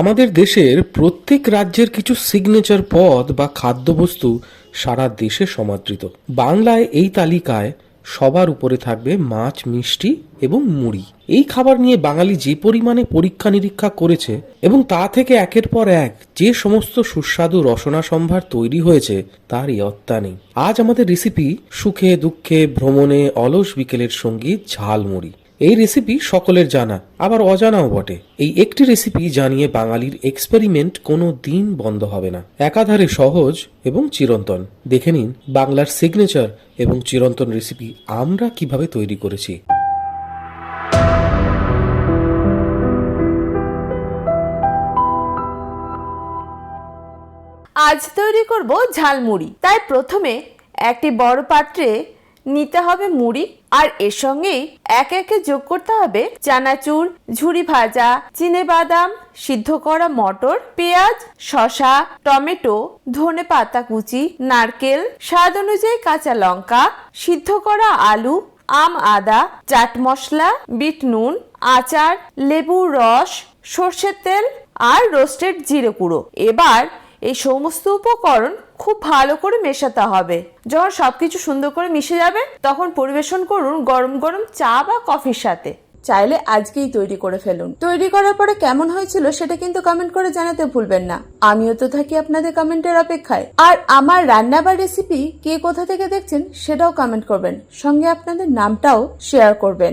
আমাদের দেশের প্রত্যেক রাজ্যের কিছু সিগনেচার পদ বা খাদ্যবস্তু সারা দেশে সমাদৃত। বাংলায় এই তালিকায় সবার উপরে থাকবে মাছ, মিষ্টি এবং মুড়ি। এই খাবার নিয়ে বাঙালি যে পরিমাণে পরীক্ষা নিরীক্ষা করেছে এবং তা থেকে একের পর এক যে সমস্ত সুস্বাদু রসনা সম্ভার তৈরি হয়েছে তার ইয়ত্তা নেই। আজ আমাদের রেসিপি সুখে, দুঃখে, ভ্রমণে, অলস বিকেলের সংগীত ঝালমুড়ি। এই রেসিপি সকলের জানা, আবার অজানাও বটে। এই একটি রেসিপি জানিয়ে বাঙালির এক্সপেরিমেন্ট কোনো দিন বন্ধ হবে না। একাধারে সহজ এবং চিরন্তন। দেখে নিন বাংলার সিগনেচার এবং চিরন্তন রেসিপি আমরা কীভাবে তৈরি করেছি। আজ তৈরি করব ঝালমুড়ি। তাই প্রথমে একটি বড় পাত্রে নিতে হবে মুড়ি আর এর সঙ্গেই একে একে যোগ করতে হবে চানাচুর, ঝুরি ভাজা, চিনে বাদাম, সিদ্ধ করা মটর, পেঁয়াজ, শসা, টমেটো, ধনে পাতা কুচি, নারকেল, স্বাদ অনুযায়ী কাঁচা লঙ্কা, সিদ্ধ করা আলু, আম আদা, চাট মশলা, বিট নুন, আচার, লেবুর রস, সর্ষের তেল আর রোস্টেড জিরে গুঁড়ো। এবার এই সমস্ত উপকরণ খুব ভালো করে মেশাতে হবে। যখন সবকিছু সুন্দর করে মিশে যাবে, তখন পরিবেশন করুন গরম গরম চা বা কফির সাথে। চাইলে আজকেই তৈরি করে ফেলুন। তৈরি করার পরে কেমন হয়েছিল সেটা কিন্তু কমেন্ট করে জানাতে ভুলবেন না। আমিও তো থাকি আপনাদের কমেন্টের অপেক্ষায়। আর আমার রান্না বা রেসিপি কে কোথা থেকে দেখছেন সেটাও কমেন্ট করবেন। সঙ্গে আপনাদের নামটাও শেয়ার করবেন।